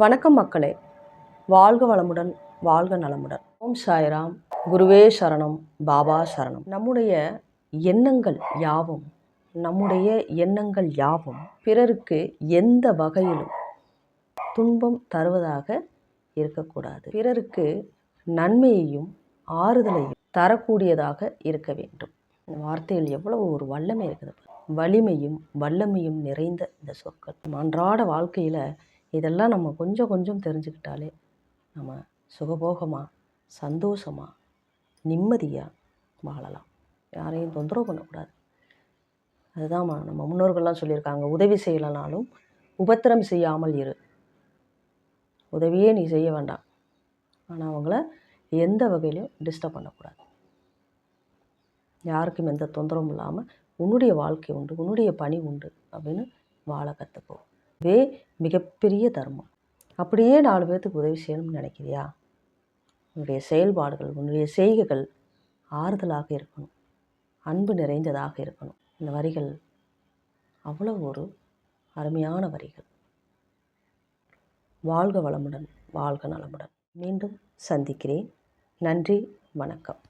வணக்கம் மக்களே. வாழ்க வளமுடன் வாழ்க நலமுடன். ஓம் சாய்ராம். குருவே சரணம் பாபா சரணம். நம்முடைய எண்ணங்கள் யாவும் நம்முடைய எண்ணங்கள் யாவும் பிறருக்கு எந்த வகையிலும் துன்பம் தருவதாக இருக்கக்கூடாது. பிறருக்கு நன்மையையும் ஆறுதலையும் தரக்கூடியதாக இருக்க வேண்டும். இந்த வார்த்தையில் எவ்வளவு ஒரு வல்லமை இருக்குது வலிமையும் வல்லமையும் நிறைந்த இந்த சொற்கள். நம்ம அன்றாட வாழ்க்கையில் இதெல்லாம் நம்ம கொஞ்சம் கொஞ்சம் தெரிஞ்சுக்கிட்டாலே நம்ம சுகபோகமாக சந்தோஷமாக நிம்மதியாக வாழலாம். யாரையும் தொந்தரவு பண்ணக்கூடாது. அதுதான் நம்ம முன்னோர்கள்லாம் சொல்லியிருக்காங்க உதவி செய்யலைனாலும் உபத்திரம் செய்யாமல் இரு. உதவியே நீ செய்ய வேண்டாம். ஆனால் அவங்கள எந்த வகையிலையும் டிஸ்டர்ப் பண்ணக்கூடாது. யாருக்கும் எந்த தொந்தரவும் இல்லாமல் உன்னுடைய வாழ்க்கை உண்டு உன்னுடைய பணி உண்டு அப்படின்னு வாழ கற்றுக்கோ இதுவே மிகப்பெரிய தர்மம். அப்படியே நாலு பேர்த்துக்கு உதவி செய்யணும்னு நினைக்கிறியா? உன்னுடைய செயல்பாடுகள் உன்னுடைய செய்கைகள் ஆறுதலாக இருக்கணும். அன்பு நிறைந்ததாக இருக்கணும். இந்த வரிகள் அவ்வளோ ஒரு அருமையான வரிகள். வாழ்க வளமுடன் வாழ்க நலமுடன். மீண்டும் சந்திக்கிறேன். நன்றி வணக்கம்.